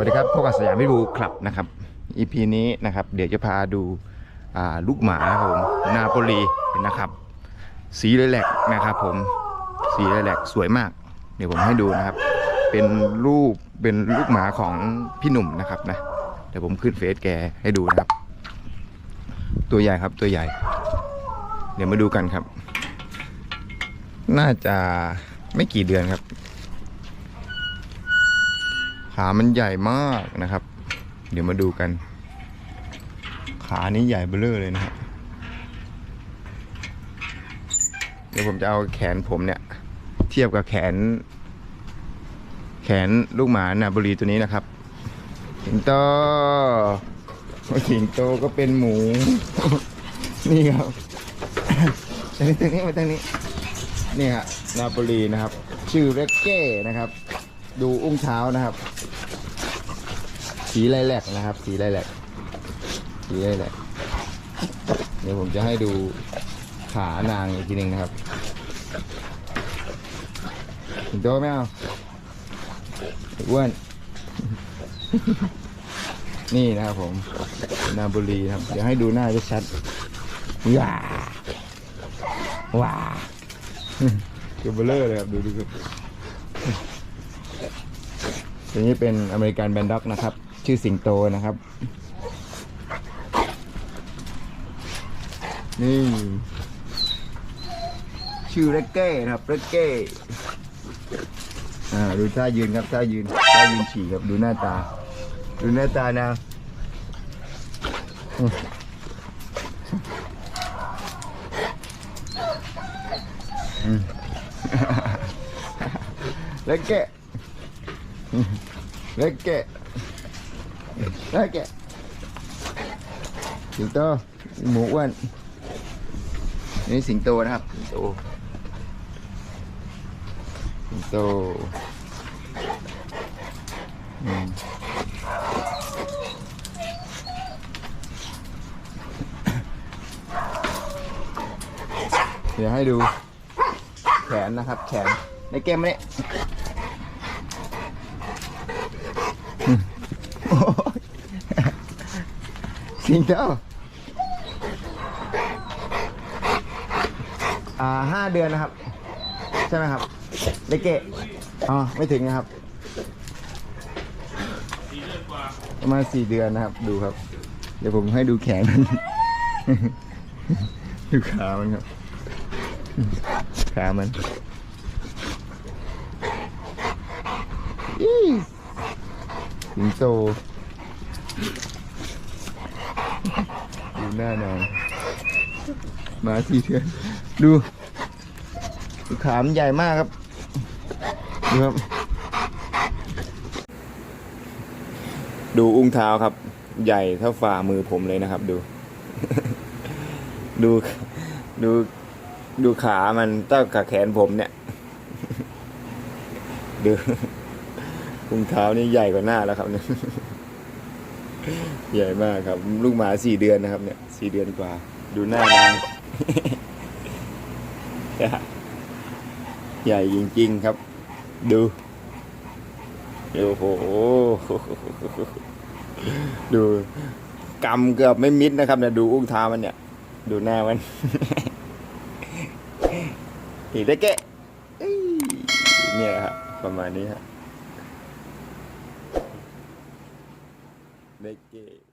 วัสดีครับพบกับสยามพิบูคลับนะครับ EP นี้นะครับ เดี๋ยวจะพาดูาลูกหมาครับผมนาโปลีนะครับ สีเลยแหลกนะครับ ผมสีเลยแหลกสวยมาก เดี๋ยวผมให้ดูนะครับ เป็นรูปเป็นลูกหมาของพี่หนุ่มนะครับนะเดี๋ยวผมขึ้นเฟซแกให้ดูนะครับ ตัวใหญ่ครับตัวใหญ่ เดี๋ยวมาดูกันครับ น่าจะไม่กี่เดือนครับ ขามันใหญ่มากนะครับ เดี๋ยวมาดูกัน ขานี้ใหญ่เบ้อเลยนะครับเดี๋ยวผมจะเอาแขนผมเนี่ย เทียบกับแขน แขนลูกหมานาบุรีตัวนี้นะครับสิงโตสิงโตก็เป็นหมู นี่ครับตรงนี้ตรงนี้มาตรงนี้นี่ครับนาโปลีนะครับ ชื่อเรกเก้นะครับ ดูอุ้งเท้านะครับ สีไลแลกนะครับ สีไลแลกสีไลแลกเดี๋ยวผมจะให้ดูขานางอีกทีหนึ่งนะครับถึงโตไหมเอาอ้วนนี่นะครับผม นาบุรีครับ เดี๋ยวให้ดูหน้าจะชัดว้าว้าตัวเบลเลอเลยครับ ดูดูครับ ตัวนี้เป็นอเมริกันแบนด็อกนะครับ ชื่อสิงโตนะครับ นี่ ชื่อเรกเก้นะครับเรกเก้อ่าดูท่ายืนครับท่ายืนท่ายืนฉี่ครับดูหน้าตา ดูหน้าตานะอืมอืมเรก เก้เรกเก้เรกเก้สิงโตหมูอ้วนนี่สิงโตนะครับ สิงโตสิงโตอืมเดี๋ยวให้ดูแขนนะครับ แขนในเกมนี้โอ้ย สิงโตอ่าห้าเดือนนะครับ ใช่ไหมครับเลเกะอ๋อไม่ถึงนะครับประมาณสี่เดือนนะครับ ดูครับ เดี๋ยวผมให้ดูแขนมันดูขามันครับ ขามันอี สิงโตดูหน้านอนมาสีเดือนดูขามันใหญ่มากครับดูครับ ดูอุ้งเท้าครับ ใหญ่เท่าฝ่ามือผมเลยนะครับ ดู ดูดูดูขามันเท่ากับแขนผมเนี่ย ดู อุ้งเท้านี่ใหญ่กว่าหน้าแล้วครับเนี่ยใหญ่มากครับ ลูกหมาสี่เดือนนะครับ เนี่ยสี่เดือนกว่า ดูหน้านางใหญ่จริงๆครับ ดูโอ้โหดูกำเกือบไม่มิดนะครับเนี่ยดูอุ้งเท้ามันเนี่ย ดูหน้ามันอีกได้แกเอ้ยเนี่ยครับประมาณนี้ฮะได้แกะ